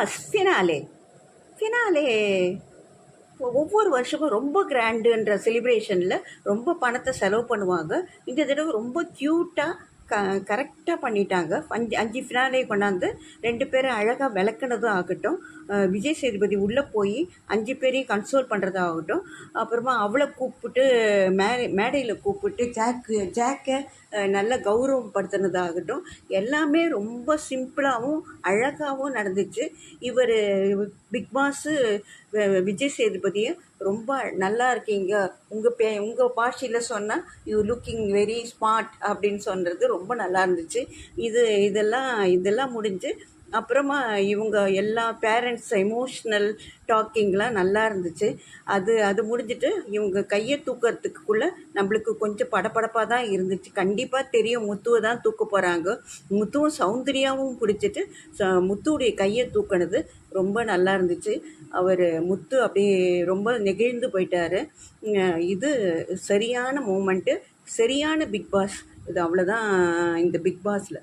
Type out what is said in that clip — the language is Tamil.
பாஸ் ஃபினாலே ஃபினாலே ஒவ்வொரு வருஷமும் ரொம்ப கிராண்டுன்ற செலிப்ரேஷனில் ரொம்ப பணத்தை செலவு பண்ணுவாங்க. இந்த தடவை ரொம்ப க்யூட்டாக க கரெக்டாக பண்ணிட்டாங்க. அஞ்சு அஞ்சு ஃபினாலே கொண்டாந்து ரெண்டு பேரும் அழகாக விளக்குனதும் ஆகட்டும். விஜய் சேதுபதி உள்ளே போய் அஞ்சு பேரையும் கன்சோல் பண்ணுறதாகட்டும் அப்புறமா அவளை கூப்பிட்டு மே மேடையில் கூப்பிட்டு ஜாக்கு ஜாக்கை நல்ல கௌரவப்படுத்தினதாகட்டும். எல்லாமே ரொம்ப சிம்பிளாகவும் அழகாகவும் நடந்துச்சு. இவர் பிக் பாஸு விஜய் சேதுபதியை ரொம்ப நல்லா இருக்கீங்க. உங்கள் பே உங்கள் பாஷையில் சொன்னால் யூ லுக்கிங் வெரி ஸ்மார்ட் அப்படின்னு சொன்னது ரொம்ப நல்லா இருந்துச்சு. இது இதெல்லாம் இதெல்லாம் முடிஞ்சு அப்புறமா இவங்க எல்லா பேரண்ட்ஸ் எமோஷ்னல் டாக்கிங்லாம் நல்லா இருந்துச்சு. அது அது முடிஞ்சிட்டு இவங்க கையை தூக்கிறதுக்குள்ளே நம்மளுக்கு கொஞ்சம் படபடப்பாக தான் இருந்துச்சு. கண்டிப்பாக தெரியும் முத்துவை தான் தூக்க போகிறாங்க முத்துவும் சௌந்தர்யாவும் பிடிச்சிட்டு ச- முத்துவுடைய கையை தூக்கினது ரொம்ப நல்லா இருந்துச்சு. அவர் முத்து அப்படியே ரொம்ப நெகிழ்ந்து போயிட்டாரு. இது சரியான மூமெண்ட்டு சரியான பிக் பாஸ் இது அவ்வளோதான் இந்த பிக் பாஸில்